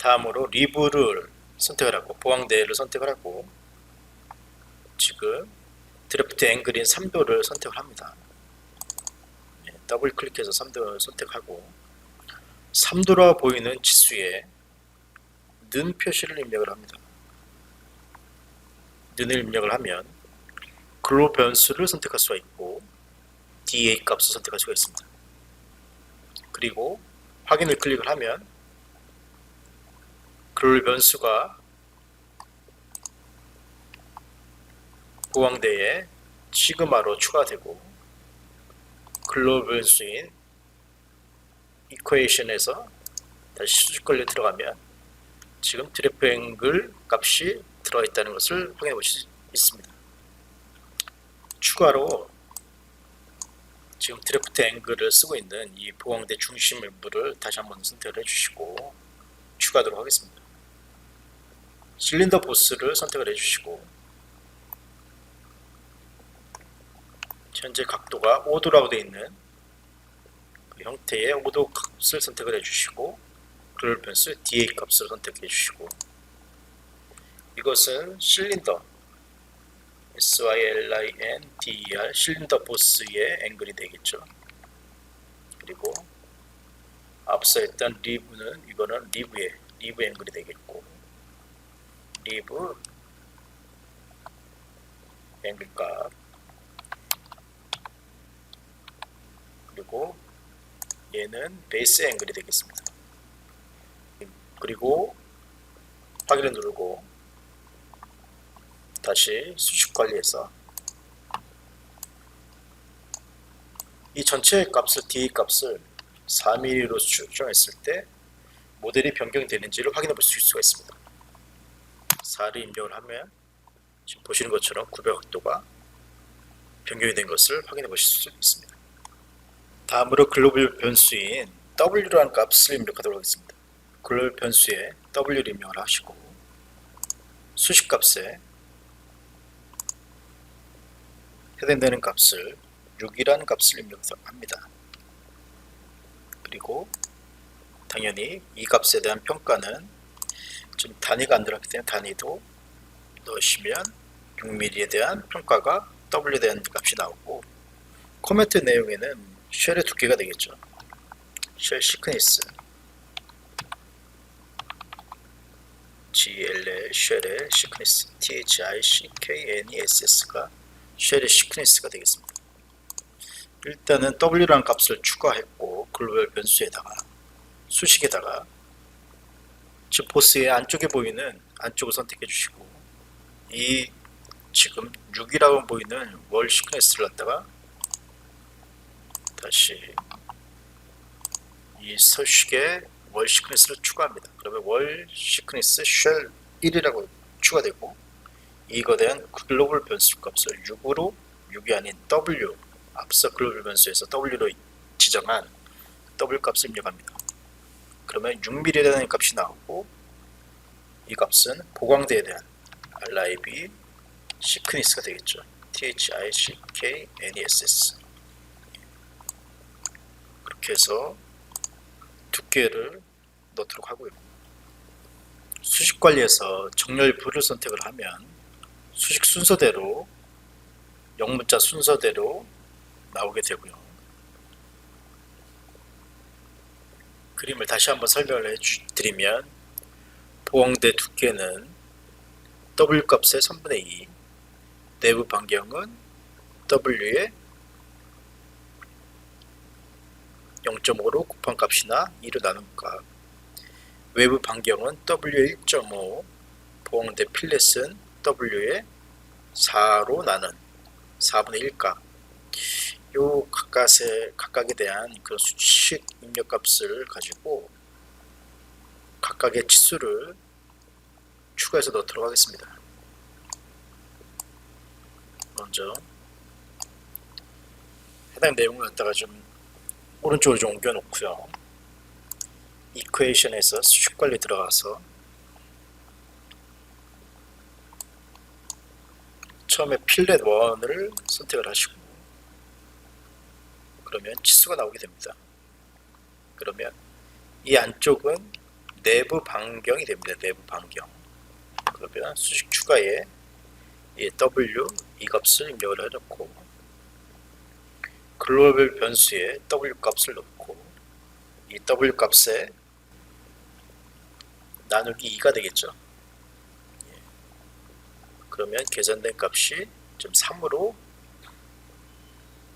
다음으로 리브를 선택을 하고 보강대를 선택을 하고 지금 드래프트 앵글인 3도를 선택을 합니다. 예, 더블 클릭해서 3도를 선택하고 3도라 보이는 지수에 는 표시를 입력을 합니다. 는을 입력을 하면 글로 변수를 선택할 수가 있고 DA 값을 선택할 수가 있습니다. 그리고 확인을 클릭을 하면 글 변수가 보강대에 시그마로 추가되고 글로 변수인 이퀘이션에서 다시 수직 걸려 들어가면 지금 드래프 앵글 값이 들어있다는 것을 확인해 보실 수 있습니다. 추가로 지금 드래프트 앵글을 쓰고 있는 이 보강대 중심 일부를 다시 한번 선택을 해주시고 추가하도록 하겠습니다. 실린더 보스를 선택을 해주시고 현재 각도가 5도라고 되어 있는 그 형태의 5도 값을 선택을 해주시고 그럴 변수 DA 값을 선택해 주시고 이것은 실린더 SYLINDER 실린더 보스의 앵글이 되겠죠. 그리고 앞서 했던 리브는 이거는 리브의 리브 앵글이 되겠고 리브 앵글 값 그리고 얘는 베이스 앵글이 되겠습니다. 그리고 확인을 누르고 다시 수식 관리해서 이 전체 값을 D 값을 4mm로 수정했을 때 모델이 변경되는지를 확인해 볼 수가 있습니다. 4를 입력을 하면 지금 보시는 것처럼 900각도가 변경이 된 것을 확인해 보실 수 있습니다. 다음으로 글로벌 변수인 W라는 값을 입력하도록 하겠습니다. 글로벌 변수에 W를 입력을 하시고 수식 값에 해당되는 값을 6이라는 값을 입력합니다. 그리고 당연히 이 값에 대한 평가는 지금 단위가 안 들어갔기 때문에 단위도 넣으시면 6mm에 대한 평가가 W에 대한 값이 나오고 코멘트 내용에는 쉘의 두께가 되겠죠. 쉘 시크니스 GL의 쉘의 시크니스 THICKNESS가 쉘의 시크니스가 되겠습니다. 일단은 W라는 값을 추가했고 글로벌 변수에다가 수식에다가 즉 보스의 안쪽에 보이는 안쪽을 선택해 주시고 이 지금 6이라고 보이는 월 시크니스를 갖다가 다시 이 서식에 월 시크니스를 추가합니다. 그러면 월 시크니스 쉘 1이라고 추가되고 이거 대한 글로벌 변수 값을 6으로 6이 아닌 W 앞서 글로벌 변수에서 W로 지정한 W 값을 입력합니다. 그러면 6mm에 대한 값이 나오고 이 값은 보강대에 대한 RIB 시크니스가 되겠죠. THICKNESS 그렇게 해서 두께를 넣도록 하고요. 수식 관리에서 정렬 부를 선택을 하면 수식 순서대로 영문자 순서대로 나오게 되고요. 그림을 다시 한번 설명을 해드리면 보강대 두께는 W 값의 3분의 2 내부 반경은 W의 0.5로 곱한 값이나 2로 나눈 값 외부 반경은 W 1.5 보강대 필렛은 W의 4로 나눈 4분의 1값 요 각각의 각각에 대한 그 수식 입력 값을 가지고 각각의 치수를 추가해서 넣도록 하겠습니다. 먼저 해당 내용을 갖다가 좀 오른쪽으로 좀 옮겨 놓고요. 이퀘이션에서 수식 관리 들어가서 처음에 필렛 1을 선택을 하시고 그러면 치수가 나오게 됩니다. 그러면 이 안쪽은 내부 반경이 됩니다. 내부 반경. 그러면 수식 추가에 이 W 이 값을 입력을 해놓고 글로벌 변수에 W 값을 넣고 이 W 값에 나누기 2가 되겠죠. 예. 그러면 계산된 값이 좀 3으로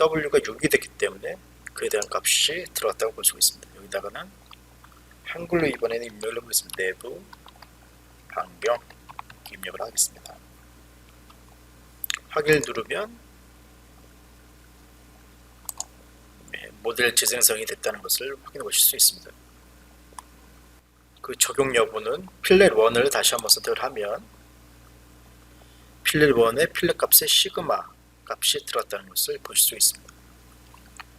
W가 6이 됐기 때문에 그에 대한 값이 들어갔다고 볼 수가 있습니다. 여기다가는 한글로 이번에는 입력을 해보겠습니다. 내부 반경 입력을 하겠습니다. 확인을 누르면 네, 모델 재생성이 됐다는 것을 확인해 보실 수 있습니다. 그 적용 여부는 필렛 1을 다시 한번 선택을 하면 필렛 1의 필렛 값에 시그마 값이 들어갔다는 것을 보실 수 있습니다.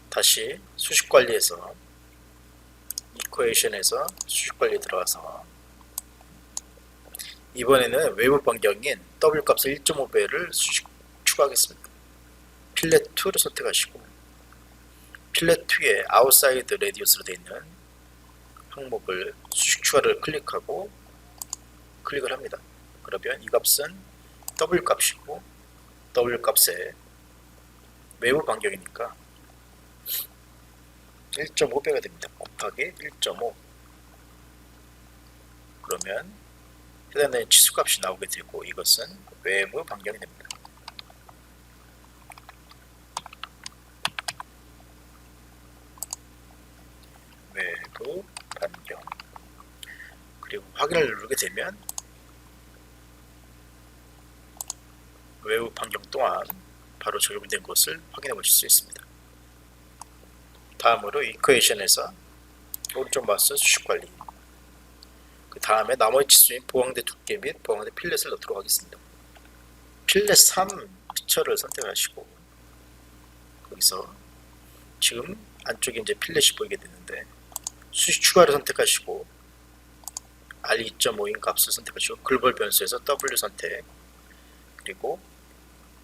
다시 수식 관리에서 이퀘이션에서 수식 관리에 들어가서 이번에는 외부 반경인 W 값을 1.5배를 수식 추가하겠습니다. 필렛 2를 선택하시고 필렛 2에 아웃사이드 레디우스로 되어 있는 항목을 수식 추가를 클릭하고 클릭을 합니다. 그러면 이 값은 W 값이고 W 값에 외부 반경이니까 1.5배가 됩니다. 곱하기 1.5 그러면 해당되는 치수값이 나오게 되고 이것은 외부 반경이 됩니다. 외부 반경 그리고 확인을 누르게 되면 외부 반경 또한 바로 적용된 것을 확인해 보실 수 있습니다. 다음으로 이퀘이션에서 오른쪽 마우스 수식 관리 그 다음에 나머지 치수인 보강대 두께 및 보강대 필렛을 넣도록 하겠습니다. 필렛 3 피처를 선택하시고 거기서 지금 안쪽에 이제 필렛이 보이게 되는데 수식 추가를 선택하시고 R2.5인 값을 선택하시고 글벌 변수에서 W 선택 그리고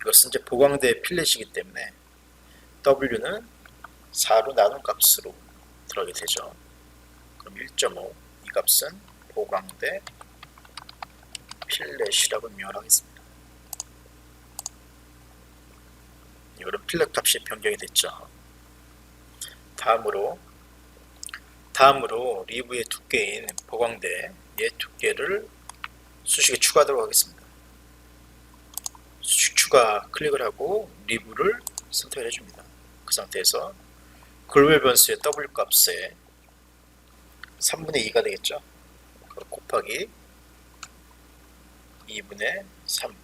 이것은 이제 보강대 필렛이기 때문에 W는 4로 나눈 값으로 들어가게 되죠. 그럼 1.5 이 값은 보강대 필렛이라고 입력을 하겠습니다. 이거는 필렛 값이 변경이 됐죠. 다음으로 다음으로 리브의 두께인 보강대의 두께를 수식에 추가하도록 하겠습니다. 추가 클릭을 하고 리브를 선택을 해줍니다. 그 상태에서 글로벌 변수의 W 값에 3분의 2가 되겠죠. 곱하기 2분의 3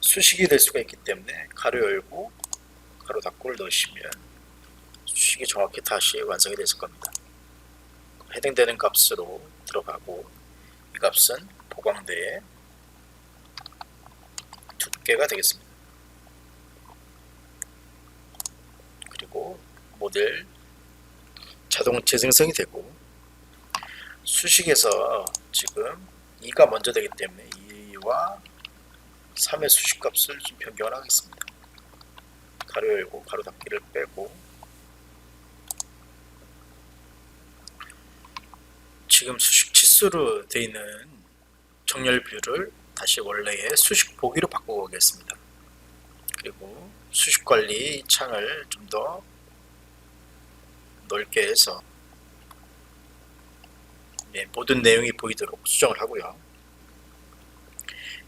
수식이 될 수가 있기 때문에 가로 열고 가로 닫고를 넣으시면 수식이 정확히 다시 완성이 됐을 겁니다. 해당되는 값으로 들어가고 이 값은 보강대의 두께가 되겠습니다. 그리고 모델 자동 재생성이 되고 수식에서 지금 2가 먼저 되기 때문에 2와 3의 수식 값을 좀 변경을 하겠습니다. 가로 열고 가로 닫기를 빼고 지금 수식 치수로 되어 있는 정렬 뷰를 다시 원래의 수식 보기로 바꿔보겠습니다. 그리고 수식 관리 창을 좀 더 넓게 해서 예, 모든 내용이 보이도록 수정을 하고요.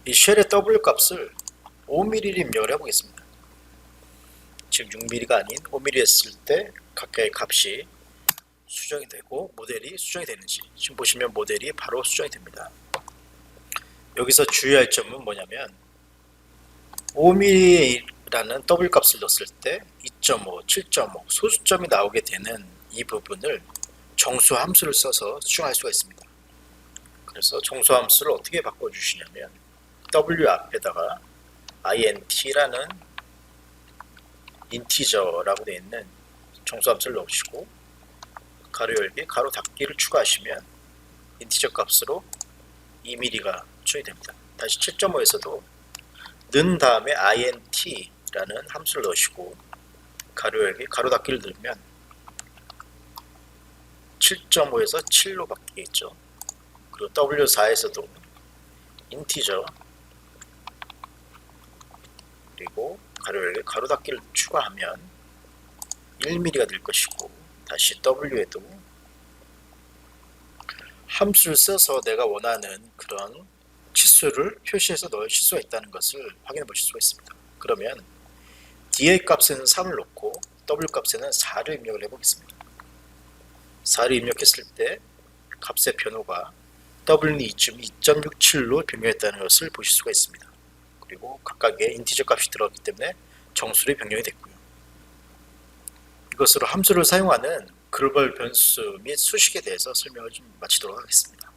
이 쉘의 W 값을 5mm를 입력을 해보겠습니다. 지금 6mm가 아닌 5mm 했을 때 각각의 값이 수정이 되고 모델이 수정이 되는지 지금 보시면 모델이 바로 수정이 됩니다. 여기서 주의할 점은 뭐냐면 5mm라는 W 값을 넣었을 때 2.5, 7.5 소수점이 나오게 되는 이 부분을 정수 함수를 써서 수정할 수가 있습니다. 그래서 정수 함수를 어떻게 바꿔주시냐면 W 앞에다가 int라는 인티저라고 되어 있는 정수 함수를 넣으시고 가로 열기, 가로 닫기를 추가하시면 인티저 값으로 2mm가 추가됩니다. 다시 7.5에서도 는 다음에 int라는 함수를 넣으시고 가로 열기, 가로 닫기를 넣으면 7.5에서 7로 바뀌겠죠. 그리고 W4에서도 인티저 그리고 가로 열개 가로 닫기를 추가하면 1mm가 될 것이고 다시 W에도 함수를 써서 내가 원하는 그런 치수를 표시해서 넣을 수가 있다는 것을 확인해 보실 수가 있습니다. 그러면 D의 값에는 3을 놓고 W 값에는 4를 입력을 해보겠습니다. 4를 입력했을 때 값의 변호가 W는 이쯤 2.67로 변경했다는 것을 보실 수가 있습니다. 그리고 각각의 인티저 값이 들어갔기 때문에 정수로 변경이 됐고요. 이것으로 함수를 사용하는 글로벌 변수 및 수식에 대해서 설명을 좀 마치도록 하겠습니다.